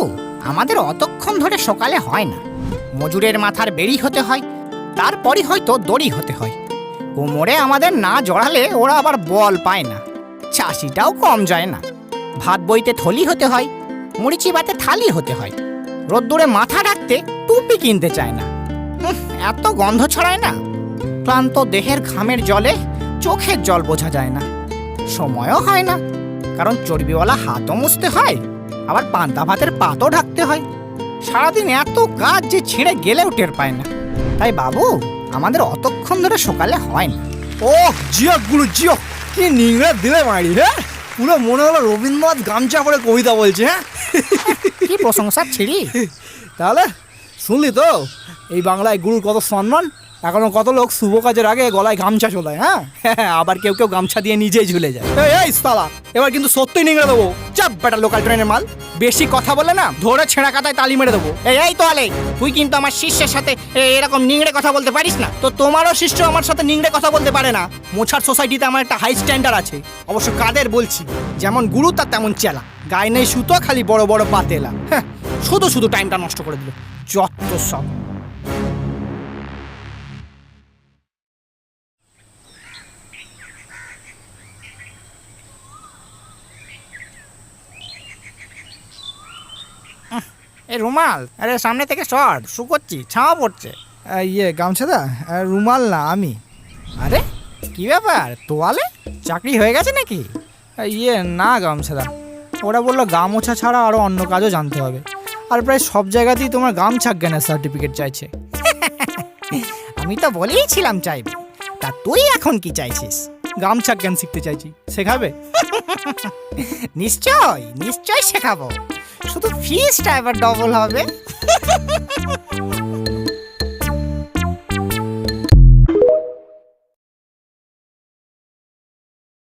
বাবু আমাদের অতক্ষণ ধরে সকালে হয় না। মজুরের মাথার বেরি হতে হয়, তারপরই হয়তো দড়ি হতে হয়। কোমরে আমাদের না জড়ালে ওরা আবার বল পায় না। চাষিটাও কম যায় না। ভাত বইতে থলি হতে হয় মুড়ি বাতে থালি হতে হয়। রোদ্দুরে মাথা রাখতে টুপি কিনতে চায় না। এত গন্ধ ছড়ায় না। ক্লান্ত দেহের ঘামের জলে চোখের জল বোঝা যায় না। সময়ও হয় না, কারণ চর্বিওয়ালা হাতও মুছতে হয়। আবার পান্তা ভাতের পাতও ঢাকতে হয়। সারাদিন এত কাজ যে ছিঁড়ে গেলেও টের পায় না। তাই বাবু আমাদের অতক্ষণ ধরে সকালে হয় না। ও জিও গুরু জিও কি নিংড়ে দিলে মারি হ্যাঁ পুরো মনে হলো রবীন্দ্রনাথ গামছা পরে কবিতা বলছে হ্যাঁ? কি প্রশংসা ছিড়ি তাহলে শুনলি তো? এই বাংলায় গুরুর কত সম্মান? এখনও কত লোক শুভ কাজের আগে গলায় গামছা চলায় হ্যাঁ? আবার কেউ কেউ গামছা দিয়ে নিজেই ঝুলে যায়। এই, সালা এবার কিন্তু সত্যি নিংড়ে দেবো। চাপ বেটা লোকাল ট্রেনের মাল। বেশি কথা বলে না ধরে ছেঁড়া কাতায় তালি মেরে দেবো। এই এই তো আলে তুই কিন্তু আমার শিষ্যের সাথে এরকম নিংড়ে কথা বলতে পারিস না। তো তোমারও শিষ্য আমার সাথে নিংড়ে কথা বলতে পারে না। মোছার সোসাইটিতে আমার একটা হাই স্ট্যান্ডার্ড আছে। অবশ্য কাদের বলছি যেমন গুরু তার তেমন চেলা। গায়ে নেই সুতো খালি বড় বড় পাতেলা। হ্যাঁ শুধু শুধু টাইমটা নষ্ট করে দিল। যত সব। এই রুমাল আরে সামনে থেকে শর্ট শুকোচ্ছি ছাওয়া পড়ছে। ইয়ে গামছাদা রুমাল না আমি। আরে কি ব্যাপার তোয়ালে? চাকরি হয়ে গেছে নাকি? ইয়ে না গামছাদা ওরা বলল গামোছা ছাড়া আরও অন্য কাজও জানতে হবে। আর প্রায় সব জায়গাতেই তোমার গামছা জ্ঞানের সার্টিফিকেট চাইছে। আমি তো বলেইছিলাম চাইব। তা তুই এখন কি চাইছিস? গামছা জ্ঞান শিখতে চাইছি? শেখাবে? নিশ্চয় নিশ্চয় শেখাবো। শুধু ফিজটা এবার ডবল হবে।